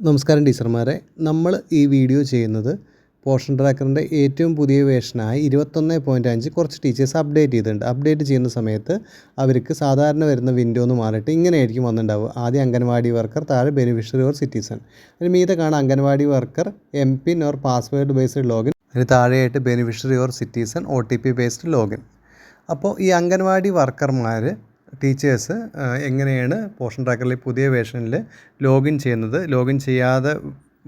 നമസ്കാരം ടീച്ചർമാരെ. നമ്മൾ ഈ വീഡിയോ ചെയ്യുന്നത് പോഷൻ ട്രാക്കറിന്റെ ഏറ്റവും പുതിയ വേർഷനായ ഇരുപത്തൊന്ന് പോയിന്റ് അഞ്ച് കുറച്ച് ടീച്ചേഴ്സ് അപ്ഡേറ്റ് ചെയ്തിട്ടുണ്ട്. അപ്ഡേറ്റ് ചെയ്യുന്ന സമയത്ത് അവർക്ക് സാധാരണ വരുന്ന വിൻഡോ എന്ന് മാറിയിട്ട് ഇങ്ങനെയായിരിക്കും വന്നിട്ടുണ്ടാവുക. ആദ്യം അംഗൻവാടി വർക്കർ താഴെ ബെനിഫിഷ്യറി ഓർ സിറ്റിസൺ അതിന് മീതെ കാണാം anganwadi worker M PIN or password based login അതിന് താഴെയായിട്ട് beneficiary or citizen O T P based login അപ്പോൾ ഈ അംഗൻവാടി വർക്കർമാർ ടീച്ചേഴ്സ് എങ്ങനെയാണ് പോഷൻ ട്രാക്കറിൽ പുതിയ വേർഷനിൽ ലോഗിൻ ചെയ്യുന്നത്? ലോഗിൻ ചെയ്യാതെ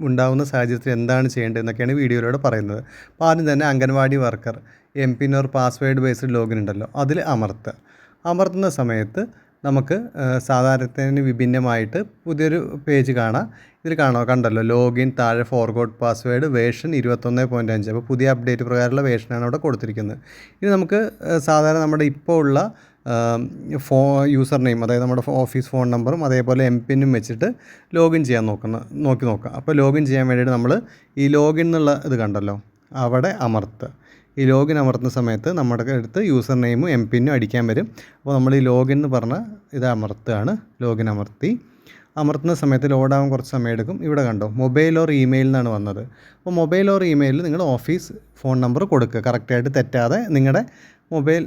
ഉണ്ടാകുന്ന സാഹചര്യത്തിൽ എന്താണ് ചെയ്യേണ്ടത് എന്നൊക്കെയാണ് വീഡിയോയിലൂടെ പറയുന്നത്. അപ്പോൾ ആദ്യം തന്നെ anganwadi worker M PIN or password based login ഉണ്ടല്ലോ അതിൽ അമർത്തുക. അമർത്തുന്ന സമയത്ത് നമുക്ക് സാധാരണത്തിന് വിഭിന്നമായിട്ട് പുതിയൊരു പേജ് കാണാം. ഇതിൽ കാണാം കണ്ടല്ലോ ലോഗിൻ താഴെ ഫോർഗോട്ട് പാസ്വേഡ് വേർഷൻ ഇരുപത്തൊന്ന് പോയിന്റ് അഞ്ച്. അപ്പോൾ പുതിയ അപ്ഡേറ്റ് പ്രകാരമുള്ള വേർഷനാണ് അവിടെ കൊടുത്തിരിക്കുന്നത്. ഇനി നമുക്ക് സാധാരണ നമ്മുടെ ഇപ്പോൾ ഉള്ള ഫോ യൂസർ നെയിം അതായത് നമ്മുടെ ഓഫീസ് ഫോൺ നമ്പറും അതേപോലെ എം പിന്നും വെച്ചിട്ട് ലോഗിൻ ചെയ്യാൻ നോക്കുന്ന നോക്കി നോക്കുക അപ്പോൾ ലോഗിൻ ചെയ്യാൻ വേണ്ടിയിട്ട് നമ്മൾ ഈ ലോഗിൻ എന്നുള്ള ഇത് കണ്ടല്ലോ? അവിടെ അമർത്തുക ഈ ലോഗിൻ അമർത്തുന്ന സമയത്ത് നമ്മുടെ അടുത്ത് യൂസർ നെയിമും എം പിന്നും അടിക്കാൻ വരും. അപ്പോൾ നമ്മൾ ഈ ലോഗിൻ എന്ന് പറഞ്ഞ ഇത് അമർത്തുകയാണ്. ലോഗിൻ അമർത്തി. അമർത്തുന്ന സമയത്ത് ലോഡാവാൻ കുറച്ച് സമയം എടുക്കും ഇവിടെ കണ്ടോ മൊബൈൽ ഓർ ഇമെയിൽ എന്നാണ് വന്നത്. അപ്പോൾ മൊബൈൽ ഓർ ഇമെയിലിൽ നിങ്ങൾ ഓഫീസ് ഫോൺ നമ്പർ കൊടുക്കുക. കറക്റ്റായിട്ട് തെറ്റാതെ നിങ്ങളുടെ mobile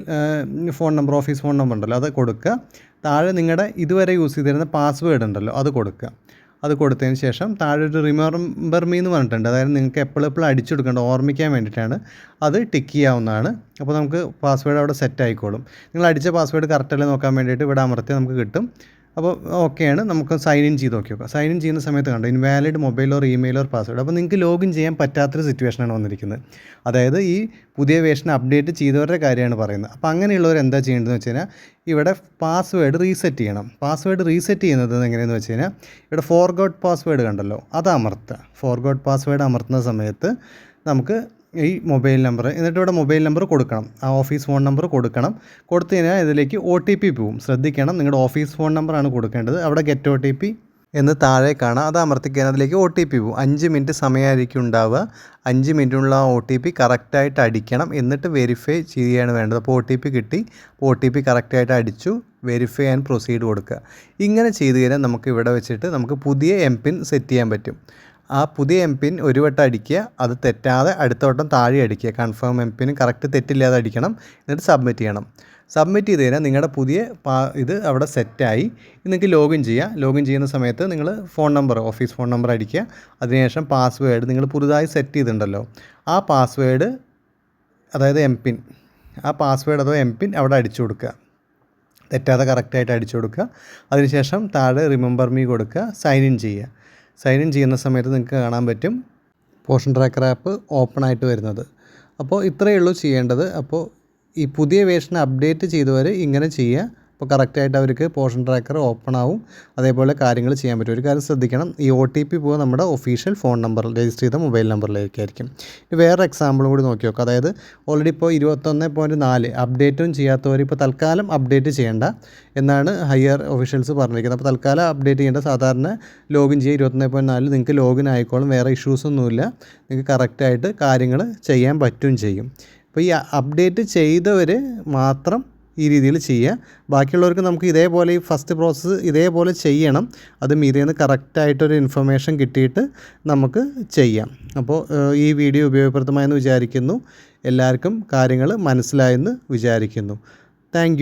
phone number office phone number ഉണ്ടല്ലോ അത് കൊടുക്കുക. താഴെ നിങ്ങളുടെ ഇതുവരെ യൂസ് ചെയ്തിരുന്ന പാസ്വേഡ് ഉണ്ടല്ലോ അത് കൊടുക്കുക. അത് കൊടുത്തതിന് ശേഷം താഴെ ഒരു റിമെമ്പർ മീ എന്ന് പറഞ്ഞിട്ടുണ്ട്. അതായത് നിങ്ങൾക്ക് എപ്പോഴും എപ്പോഴും അടിച്ചെടുക്കേണ്ട ഓർമ്മിക്കാൻ വേണ്ടിയിട്ടാണ് അത് ടിക്ക് ചെയ്യാവുന്നതാണ്. അപ്പോൾ നമുക്ക് പാസ്വേഡ് അവിടെ സെറ്റ് ആയിക്കോളും. നിങ്ങൾ അടിച്ച പാസ്വേഡ് കറക്റ്റല്ലേ നോക്കാൻ വേണ്ടിയിട്ട് ഇവിടെ അമർത്തി നമുക്ക് കിട്ടും. അപ്പോൾ ഓക്കെയാണ് നമുക്ക് സൈൻ ഇൻ ചെയ്ത് നോക്കി നോക്കാം സൈൻ ഇൻ ചെയ്യുന്ന സമയത്ത് കണ്ടോ invalid mobile or email or password അപ്പോൾ നിങ്ങൾക്ക് ലോഗിൻ ചെയ്യാൻ പറ്റാത്തൊരു സിറ്റുവേഷനാണ് വന്നിരിക്കുന്നത്. അതായത് ഈ പുതിയ വേഷൻ അപ്ഡേറ്റ് ചെയ്തവരുടെ കാര്യമാണ് പറയുന്നത്. അപ്പോൾ അങ്ങനെയുള്ളവർ എന്താ ചെയ്യേണ്ടതെന്ന് വെച്ച് കഴിഞ്ഞാൽ ഇവിടെ പാസ്വേഡ് റീസെറ്റ് ചെയ്യണം. പാസ്വേഡ് റീസെറ്റ് ചെയ്യുന്നത് എങ്ങനെയെന്ന് വെച്ച് കഴിഞ്ഞാൽ ഇവിടെ ഫോർഗോട്ട് പാസ്വേഡ് കണ്ടല്ലോ അത് അമർത്തുക. ഫോർഗോട്ട് പാസ്വേഡ് അമർത്തുന്ന സമയത്ത് നമുക്ക് ഈ മൊബൈൽ നമ്പർ എന്നിട്ട് ഇവിടെ മൊബൈൽ നമ്പർ കൊടുക്കണം. ആ ഓഫീസ് ഫോൺ നമ്പർ കൊടുക്കണം. കൊടുത്തു കഴിഞ്ഞാൽ ഇതിലേക്ക് ഒ ടി പി പോവും ശ്രദ്ധിക്കണം നിങ്ങളുടെ ഓഫീസ് ഫോൺ നമ്പറാണ് കൊടുക്കേണ്ടത്. അവിടെ ഗെറ്റ് ഒ ടി പി എന്ന് താഴെ കാണാം. അത് അമർത്തിക്കാൻ അതിലേക്ക് ഒ ടി പി പോവും അഞ്ച് മിനിറ്റ് സമയമായിരിക്കും ഉണ്ടാവുക. അഞ്ച് മിനിറ്റിനുള്ള ഒ ടി പി കറക്റ്റായിട്ട് അടിക്കണം. എന്നിട്ട് വെരിഫൈ ചെയ്യുകയാണ് വേണ്ടത്. അപ്പോൾ ഒ ടി പി കിട്ടി. ഒ ടി പി കറക്റ്റായിട്ട് അടിച്ചു. വെരിഫൈ ആൻഡ് പ്രൊസീഡ് കൊടുക്കുക. ഇങ്ങനെ ചെയ്ത് കഴിഞ്ഞാൽ നമുക്ക് ഇവിടെ വെച്ചിട്ട് നമുക്ക് പുതിയ എം പിൻ സെറ്റ് ചെയ്യാൻ പറ്റും. ആ പുതിയ എം പിൻ ഒരു വട്ടം അടിക്കുക അത് തെറ്റാതെ അടുത്ത വട്ടം താഴെ അടിക്കുക. കൺഫേം എം പിന് കറക്റ്റ് തെറ്റില്ലാതെ അടിക്കണം എന്നിട്ട് സബ്മിറ്റ് ചെയ്യണം. സബ്മിറ്റ് ചെയ്ത് കഴിഞ്ഞാൽ നിങ്ങളുടെ പുതിയ ഇത് അവിടെ സെറ്റായി നിങ്ങൾക്ക് ലോഗിൻ ചെയ്യുക ലോഗിൻ ചെയ്യുന്ന സമയത്ത് നിങ്ങൾ phone number office phone number അടിക്കുക. അതിനുശേഷം പാസ്വേഡ് നിങ്ങൾ പുതുതായി സെറ്റ് ചെയ്തിട്ടുണ്ടല്ലോ. ആ പാസ്വേഡ് അതായത് എം പിൻ ആ പാസ്വേഡ് അഥവാ എം പിൻ അവിടെ അടിച്ചു കൊടുക്കുക. തെറ്റാതെ കറക്റ്റായിട്ട് അടിച്ചു കൊടുക്കുക. അതിനുശേഷം താഴെ റിമെമ്പർ മീ കൊടുക്കുക. സൈൻ ഇൻ ചെയ്യുക. സൈൻ ഇൻ ചെയ്യുന്ന സമയത്ത് നിങ്ങൾക്ക് കാണാൻ പറ്റും പോഷൻ ട്രാക്കർ ആപ്പ് ഓപ്പൺ ആയിട്ട് വരുന്നത്. അപ്പോൾ ഇത്രയേ ഉള്ളൂ ചെയ്യേണ്ടത്. അപ്പോൾ ഈ പുതിയ വേർഷൻ അപ്ഡേറ്റ് ചെയ്തവർ ഇങ്ങനെ ചെയ്യുക. അപ്പോൾ കറക്റ്റായിട്ട് അവർക്ക് പോർഷൻ ട്രാക്കർ ഓപ്പൺ ആവും. അതേപോലെ കാര്യങ്ങൾ ചെയ്യാൻ പറ്റും. ഒരു കാര്യം ശ്രദ്ധിക്കണം. ഈ ഒ ടി പി പോകുക നമ്മുടെ ഒഫീഷ്യൽ ഫോൺ നമ്പർ രജിസ്റ്റർ ചെയ്ത മൊബൈൽ നമ്പറിലേക്കായിരിക്കും ഇനി വേറെ എക്സാമ്പിളും കൂടി നോക്കി നോക്കാം. അതായത് ഓൾറെഡി ഇപ്പോൾ ഇരുപത്തൊന്ന് പോയിന്റ് നാല് അപ്ഡേറ്റും ചെയ്യാത്തവർ ഇപ്പോൾ തൽക്കാലം അപ്ഡേറ്റ് ചെയ്യേണ്ട എന്നാണ് ഹയർ ഒഫീഷ്യൽസ് പറഞ്ഞിരിക്കുന്നത്. അപ്പോൾ തൽക്കാലം അപ്ഡേറ്റ് ചെയ്യേണ്ട. സാധാരണ ലോഗിൻ ചെയ്യുക ഇരുപത്തൊന്ന് പോയിന്റ് നാലിൽ നിങ്ങൾക്ക് ലോഗിൻ ആയിക്കോളും. വേറെ ഇഷ്യൂസൊന്നുമില്ല നിങ്ങൾക്ക് കറക്റ്റായിട്ട് കാര്യങ്ങൾ ചെയ്യാൻ പറ്റും ചെയ്യും. അപ്പോൾ ഈ അപ്ഡേറ്റ് ചെയ്തവർ മാത്രം ഈ രീതിയിൽ ചെയ്യുക. ബാക്കിയുള്ളവർക്ക് നമുക്ക് ഇതേപോലെ ഈ ഫസ്റ്റ് പ്രോസസ്സ് ഇതേപോലെ ചെയ്യണം. അത് മീതേന്ന് കറക്റ്റായിട്ടൊരു ഇൻഫർമേഷൻ കിട്ടിയിട്ട് നമുക്ക് ചെയ്യാം. അപ്പോൾ ഈ വീഡിയോ ഉപയോഗപ്രദമായെന്ന് വിചാരിക്കുന്നു. എല്ലാവർക്കും കാര്യങ്ങൾ മനസ്സിലായെന്ന് വിചാരിക്കുന്നു. താങ്ക്